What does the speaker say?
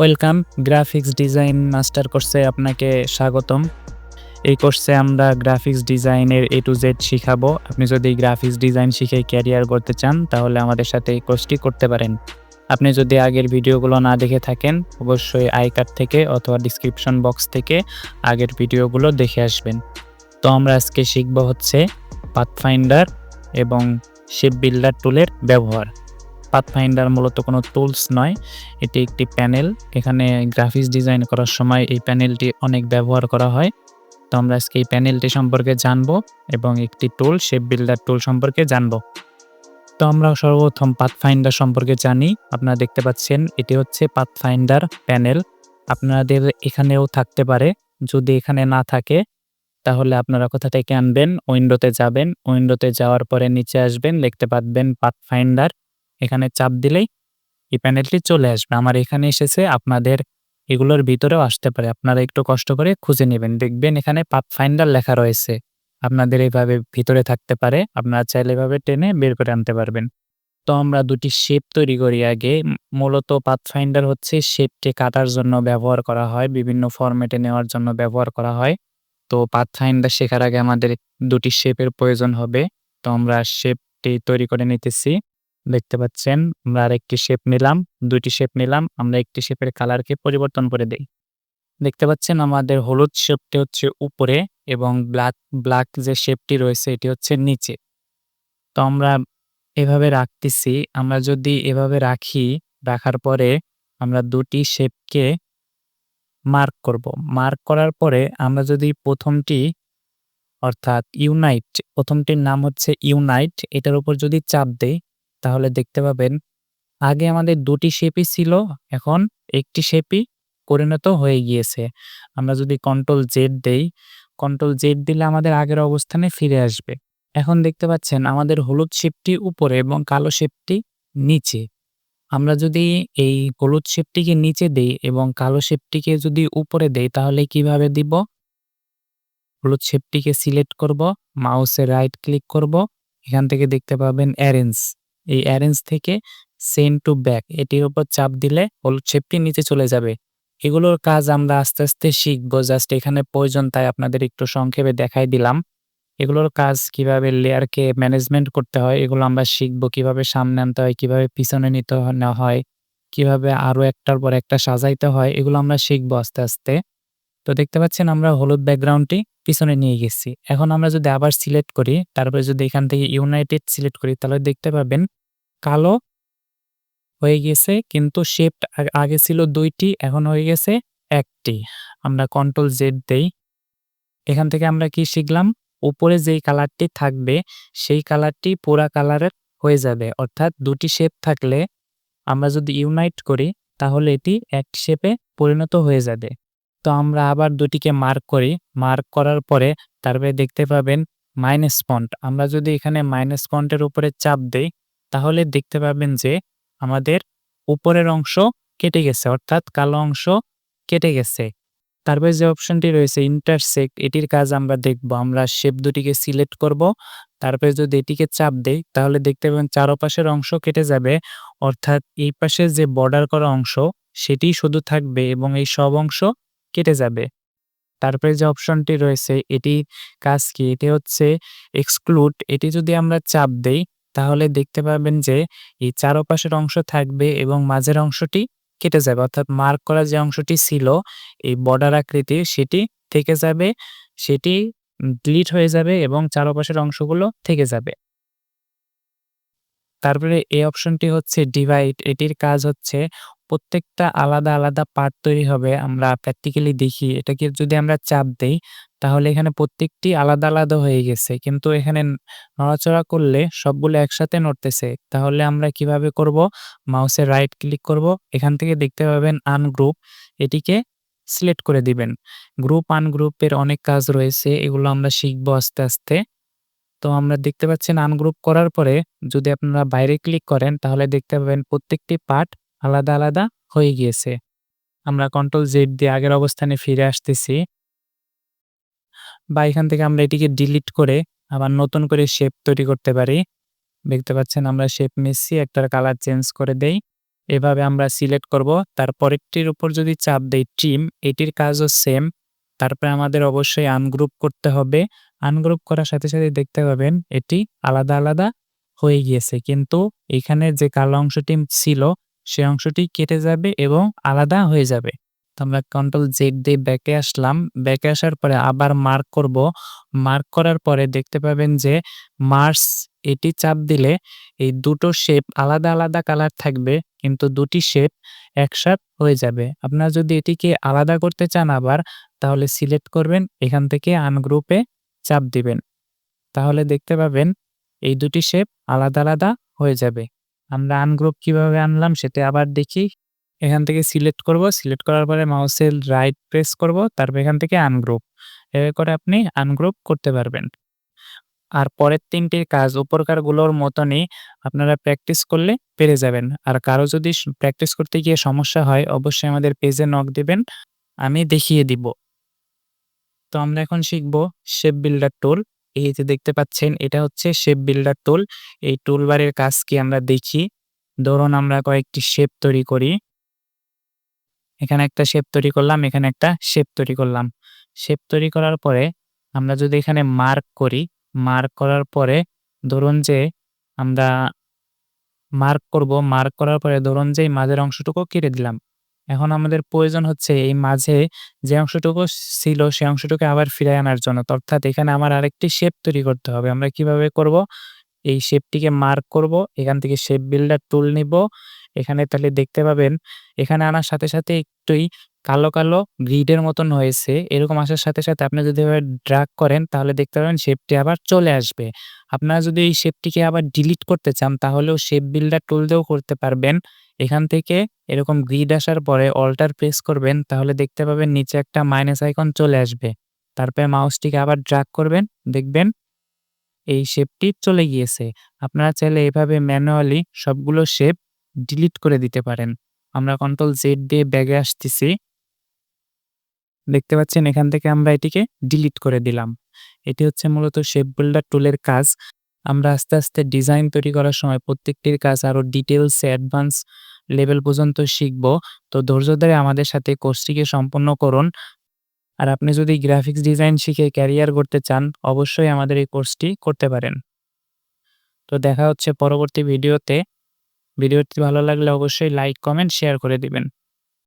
Welcome graphics design master কোর্সে আপনাকে স্বাগতম। এই কোর্সে আমরা গ্রাফিক্স ডিজাইনের এ টু জেড শিখাবো। আপনি যদি গ্রাফিক্স ডিজাইন শিখে ক্যারিয়ার করতে চান, তাহলে আমাদের সাথে এই কোর্সটি করতে পারেন। আপনি যদি আগের ভিডিওগুলো না দেখে থাকেন, অবশ্যই আই কার্ড থেকে অথবা ডিসক্রিপশন বক্স থেকে আগের ভিডিওগুলো দেখে আসবেন। তো আমরা আজকে শিখব হচ্ছে পাথফাইন্ডার এবং শেপ বিল্ডার টুলের ব্যবহার। পাথফাইন্ডার মূলত কোনো টুলস নয়। এটি একটি প্যানেল এখানে গ্রাফিক্স ডিজাইন করার সময় এই প্যানেলটি অনেক ব্যবহার করা হয়। তো আমরা আজকে এই প্যানেলটি সম্পর্কে জানব এবং একটি টুল শেপ বিল্ডার টুল সম্পর্কে জানব। তো আমরা সর্বপ্রথম পাথফাইন্ডার সম্পর্কে জানি। আপনারা দেখতে পাচ্ছেন, এটি হচ্ছে পাথফাইন্ডার প্যানেল আপনাদের এখানেও থাকতে পারে। যদি এখানে না থাকে, তাহলে আপনারা কোথা থেকে আনবেন? উইন্ডোতে যাবেন। উইন্ডোতে যাওয়ার পরে নিচে আসবেন, দেখতে পাবেন পাথফাইন্ডার এখানে চাপ দিলেই এই প্যানেলটি চলে আসবে। আমার এখানে এসেছে, আপনাদের এগুলোর ভিতরেও আসতে পারে। আপনারা একটু কষ্ট করে খুঁজে নেবেন। দেখবেন এখানে পাথফাইন্ডার লেখা রয়েছে। আপনাদের এইভাবে ভিতরে থাকতে পারে। আপনারা চাইলে এভাবে টেনে বের করে আনতে পারবেন। তো আমরা দুটি শেপ তৈরি করি আগে। মূলত পাথফাইন্ডার হচ্ছে শেপটি কাটার জন্য ব্যবহার করা হয়, বিভিন্ন ফরম্যাটে নেওয়ার জন্য ব্যবহার করা হয়। তো পাথ পাথফাইন্ডার শেখার আগে আমাদের দুটি শেপের প্রয়োজন হবে। তো আমরা শেপটি তৈরি করে নিতেছি। দেখতে পাচ্ছেন, আমরা আরেকটি শেপ নিলাম, দুইটি শেপ নিলাম, আমরা একটি শেপের কালারকে পরিবর্তন করে দেই। দেখতে পাচ্ছেন, আমাদের হলুদ শেপটি হচ্ছে উপরে এবং ব্ল্যাক ব্ল্যাক যে শেপটি রয়েছে, এটি হচ্ছে নিচে। তো আমরা এভাবে রাখতেছি, আমরা যদি এভাবে রাখি, রাখার পরে আমরা দুটি শেপকে মার্ক করব। মার্ক করার পরে আমরা যদি প্রথমটি, অর্থাৎ ইউনাইট প্রথমটির নাম হচ্ছে ইউনাইট এটার উপর যদি চাপ দেই তাহলে দেখতে পাবেন, আগে আমাদের দুটি শেপই ছিল, এখন একটি শেপই পরিণত হয়ে গিয়েছে। আমরা যদি কন্ট্রোল জেড দেই কন্ট্রোল জেড দিলে আমাদের আগের অবস্থানে ফিরে আসবে। এখন দেখতে পাচ্ছেন, আমাদের হলুদ শেপটি উপরে এবং কালো শেপটি নিচে। আমরা যদি এই হলুদ শেপটিকে নিচে দেই এবং কালো শেপটিকে যদি উপরে দেই, তাহলে কীভাবে দিব? হলুদ শেপটিকে সিলেক্ট করব, মাউসে রাইট ক্লিক করব, এখান থেকে দেখতে পাবেন অ্যারেঞ্জ এই অ্যারেঞ্জ থেকে সেন্ড টু ব্যাক এটির উপর চাপ দিলে হলুদ শেপটি নিচে চলে যাবে। এগুলোর কাজ আমরা আস্তে আস্তে শিখব জাস্ট এখানে প্রয়োজন তাই আপনাদের একটু সংক্ষেপে দেখাই দিলাম। এগুলোর কাজ কীভাবে লেয়ারকে ম্যানেজমেন্ট করতে হয়, এগুলো আমরা শিখব কীভাবে সামনে আনতে হয়, কীভাবে পিছনে নিতে হয় কীভাবে আরও একটার পর একটা সাজাইতে হয়, এগুলো আমরা শিখব আস্তে আস্তে। তো দেখতে পাচ্ছেন আমরা হলুদ ব্যাকগ্রাউন্ডটি পিছনে নিয়ে গেছি। এখন আমরা যদি আবার সিলেক্ট করি, তারপরে যদি এখান থেকে ইউনাইটেড সিলেক্ট করি, তাহলে দেখতে পাবেন কালো হয়ে গেছে, কিন্তু শেপ আগে ছিল দুইটি, এখন হয়ে গেছে একটি। আমরা কন্ট্রোল জেড দেই। এখান থেকে আমরা কি শিখলাম? উপরে যেই কালারটি থাকবে, সেই কালারটি পুরা কালারের হয়ে যাবে। অর্থাৎ দুটি শেপ থাকলে আমরা যদি ইউনাইট করি, তাহলে এটি এক শেপে পরিণত হয়ে যাবে। তো আমরা আবার দুটিকে মার্ক করি। মার্ক করার পরে তারপরে দেখতে পাবেন মাইনাস ফন্ট আমরা যদি এখানে মাইনাস ফন্টের উপরে চাপ দেই তাহলে দেখতে পাবেন যে আমাদের উপরের অংশ কেটে গেছে, অর্থাৎ কালো অংশ কেটে গেছে। তারপরে যে অপশনটি রয়েছে ইন্টারসেক্ট এটির কাজ আমরা দেখব। আমরা শেপ দুটিকে সিলেক্ট করব। তারপরে যদি এটিকে চাপ দেই, তাহলে দেখতে পাবেন চারপাশের অংশ কেটে যাবে। অর্থাৎ এই পাশে যে বর্ডার করা অংশ, সেটি শুধু থাকবে এবং এই সব অংশ কেটে যাবে। তারপরে যে অপশনটি রয়েছে এটি কাজ কি? এটি হচ্ছে এক্সক্লুড এটি যদি আমরা চাপ দেই তাহলে দেখতে পাবেন যে, এই চারপাশের অংশ থাকবে এবং মাঝের অংশটি কেটে যাবে। অর্থাৎ মার্ক করা যে অংশটি ছিল, এই বর্ডার আকৃতির সেটি থেকে যাবে, সেটি ডিলিট হয়ে যাবে এবং চারপাশের অংশগুলো থেকে যাবে। তারপরে এই অপশনটি হচ্ছে ডিভাইড এটির কাজ হচ্ছে প্রত্যেকটা আলাদা আলাদা পার্ট তৈরি হবে। আমরা প্র্যাকটিক্যালি দেখি। এটাকে যদি আমরা চাপ দেই তাহলে এখানে প্রত্যেকটি আলাদা আলাদা হয়ে গেছে। কিন্তু এখানে নড়াচড়া করলে সবগুলো একসাথে নড়তেছে। তাহলে আমরা কীভাবে করব? মাউসে রাইট ক্লিক করব। এখান থেকে দেখতে পাবেন আনগ্রুপ এটিকে সিলেক্ট করে দিবেন। গ্রুপ আনগ্রুপের অনেক কাজ রয়েছে। এগুলো আমরা শিখব আস্তে আস্তে। তো আমরা দেখতে পাচ্ছেন আনগ্রুপ করার পরে যদি আপনারা বাইরে ক্লিক করেন, তাহলে দেখতে পাবেন প্রত্যেকটি পার্ট আলাদা আলাদা হয়ে গিয়েছে। আমরা কন্ট্রোল জেড দিয়ে আগের অবস্থানে ফিরে আসতেছি। বা এখান থেকে আমরা এটিকে ডিলিট করে আবার নতুন করে শেপ তৈরি করতে পারি দেখতে পাচ্ছেন আমরা শেপ নিচ্ছি একটার কালার চেঞ্জ করে দেই এভাবে আমরা সিলেক্ট করব। তারপরেরটির উপর যদি চাপ দেই ট্রিম, এটির কাজও সেম। তারপরে আমাদের অবশ্যই আনগ্রুপ করতে হবে। আনগ্রুপ করার সাথে, সাথে দেখতে পাবেন এটি আলাদা, আলাদা হয়ে গিয়েছে। কিন্তু এখানে যে কালো অংশটি ছিল, সে অংশটি কেটে যাবে এবং আলাদা হয়ে যাবে। তো আমরা কন্ট্রোল জেড দিয়ে ব্যাকে আসলাম। ব্যাকে আসার পরে আবার মার্ক করব। মার্ক করার পরে দেখতে পাবেন যে মার্স এটি চাপ দিলে এই দুটো শেপ আলাদা, আলাদা কালার থাকবে কিন্তু দুটি শেপ একসাথ হয়ে যাবে। আপনারা যদি এটিকে আলাদা করতে চান আবার তাহলে সিলেক্ট করবেন। এখান থেকে আনগ্রুপে চাপ দিবেন। তাহলে দেখতে পাবেন এই দুটি শেপ আলাদা, আলাদা হয়ে যাবে। আমরা আনগ্রুপ কীভাবে আনলাম সেটা আবার দেখি। এখান থেকে সিলেক্ট করব। সিলেক্ট করার পরে মাউসের রাইট প্রেস করব। তারপর এখান থেকে আনগ্রুপ। এভাবে করে আপনি আনগ্রুপ করতে পারবেন। আর পরের তিনটির কাজ, উপরকারগুলোর মতনই আপনারা প্র্যাকটিস করলে পেরে যাবেন। আর কারও যদি প্র্যাকটিস করতে গিয়ে সমস্যা হয়, অবশ্যই আমাদের পেজে নক দিবেন। আমি দেখিয়ে দিব। তো আমরা এখন শিখব শেপ বিল্ডার টুল। এই যে দেখতে পাচ্ছেন, এটা হচ্ছে শেপ বিল্ডার টুল। এই টুলবারের কাজ কি আমরা দেখি। ধরুন আমরা কয়েকটি শেপ তৈরি করি। এখানে একটা শেপ তৈরি করলাম, এখানে একটা শেপ তৈরি করলাম। শেপ তৈরি করার পরে আমরা যদি এখানে মার্ক করি, মার্ক করার পরে ধরুন যে আমরা মার্ক করব। মার্ক করার পরে ধরুন যে মাঝের অংশটুকু কেটে দিলাম। এখন আমাদের প্রয়োজন হচ্ছে এই মাঝে যে অংশটুকু ছিল সে অংশটুকু আবার ফিরায় আনার জন্য। অর্থাৎ এখানে আমার আরেকটি শেপ তৈরি করতে হবে। আমরা কীভাবে করব? এই শেপটিকে মার্ক করব। এখান থেকে শেপ বিল্ডার টুল নিব। এখানে তাহলে দেখতে পাবেন এখানে আনার সাথে, সাথে একটুই কালো, কালো গ্রিডের মতন হয়েছে। এরকম আসার সাথে, সাথে আপনি যদি ড্রাগ করেন তাহলে দেখতে পাবেন শেপটি আবার চলে আসবে। আপনারা যদি এই শেপটিকে আবার ডিলিট করতে চান তাহলেও শেপ বিল্ডার টুল দিয়েও করতে পারবেন। এখান থেকে এরকম গ্রিড আসার পরে অল্টার প্রেস করবেন তাহলে দেখতে পাবেন নিচে একটা মাইনাস আইকন চলে আসবে। তারপরে মাউসটিকে আবার ড্রাগ করবেন, দেখবেন এই শেপটি চলে গিয়েছে। আপনারা চাইলে এভাবে ম্যানুয়ালি সবগুলো শেপ ডিলিট করে দিতে পারেন। আমরা কন্ট্রোল জেড দিয়ে ব্যাকে আসতেছি। দেখতে পাচ্ছেন এখান থেকে আমরা এটিকে ডিলিট করে দিলাম। এটি হচ্ছে মূলত শেপ বিল্ডার টুলের কাজ। আমরা আস্তে, আস্তে ডিজাইন তৈরি করার সময় প্রত্যেকটির কাজ আরও ডিটেইলসে অ্যাডভান্স লেভেল পর্যন্ত শিখব। তো ধৈর্য ধরে আমাদের সাথে কোর্সটিকে সম্পন্ন করুন। আর আপনি যদি গ্রাফিক্স ডিজাইন শিখে ক্যারিয়ার গড়তে চান অবশ্যই আমাদের এই কোর্সটি করতে পারেন। তো দেখা হচ্ছে পরবর্তী ভিডিওতে। ভিডিওটি ভালো লাগলে অবশ্যই লাইক, কমেন্ট, শেয়ার করে দিবেন।